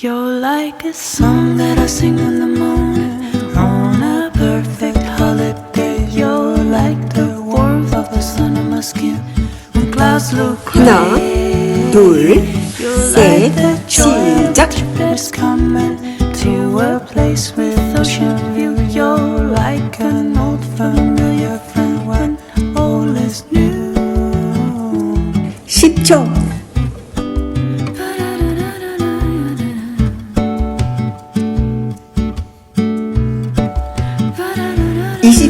You're like a song that I sing in the morning on a perfect holiday. You're like the warmth of the sun on my skin when clouds look gray. 하나, 둘, 셋, 시작. Is coming to a place with ocean view. You're like an old familiar friend when all is new. 10초.